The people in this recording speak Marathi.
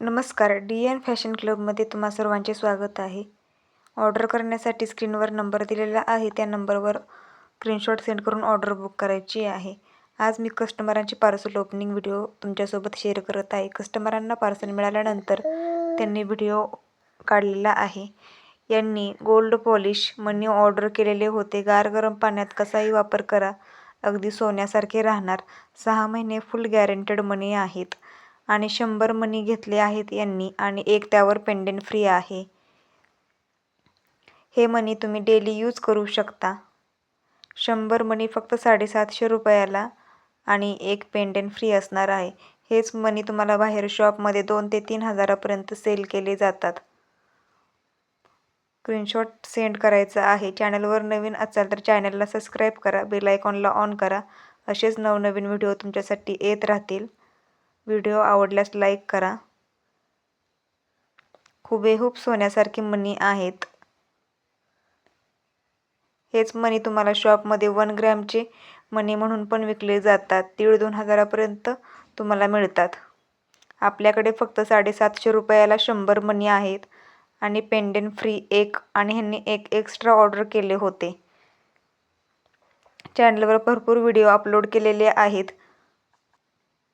नमस्कार. डी एन फॅशन क्लबमध्ये तुम्हा सर्वांचे स्वागत आहे. ऑर्डर करण्यासाठी स्क्रीनवर नंबर दिलेला आहे. त्या नंबरवर स्क्रीनशॉट सेंड करून ऑर्डर बुक करायची आहे. आज मी कस्टमरांची पार्सल ओपनिंग व्हिडिओ तुमच्यासोबत शेअर करत आहे. कस्टमरांना पार्सल मिळाल्यानंतर त्यांनी व्हिडिओ काढलेला आहे. यांनी गोल्ड पॉलिश मनी ऑर्डर केलेले होते. गार गरम पाण्यात कसाही वापर करा. अगदी सोन्यासारखे राहणार. सहा महिने फुल गॅरंटेड मनी आहेत. आणि शंभर मनी घेतले आहेत यांनी आणि एक त्यावर पेंडेंट फ्री आहे. हे मनी तुम्ही डेली यूज करू शकता. शंभर मनी फक्त साडेसातशे रुपयाला आणि एक पेंडेंट फ्री असणार आहे. हेच मनी तुम्हाला बाहेर शॉपमध्ये दोन ते तीन हजारापर्यंत सेल केले जातात. स्क्रीनशॉट सेंड करायचा आहे. चॅनलवर नवीन असाल तर चॅनलला सबस्क्राईब करा. बेल आयकॉनला ऑन करा. असेच नवनवीन व्हिडिओ तुमच्यासाठी येत राहतील. व्हिडिओ आवडल्यास लाईक करा. हुबेहूब सोन्यासारखी मनी आहेत. हेच मनी तुम्हाला शॉपमध्ये वन ग्रॅमचे मनी म्हणून पण विकले जातात. दीड दोन हजारापर्यंत तुम्हाला मिळतात. आपल्याकडे फक्त साडेसातशे रुपयाला शंभर मनी आहेत आणि पेंडेंट फ्री एक आणि ह्यांनी एक एक्स्ट्रा ऑर्डर केले होते. चॅनलवर भरपूर व्हिडिओ अपलोड केलेले आहेत.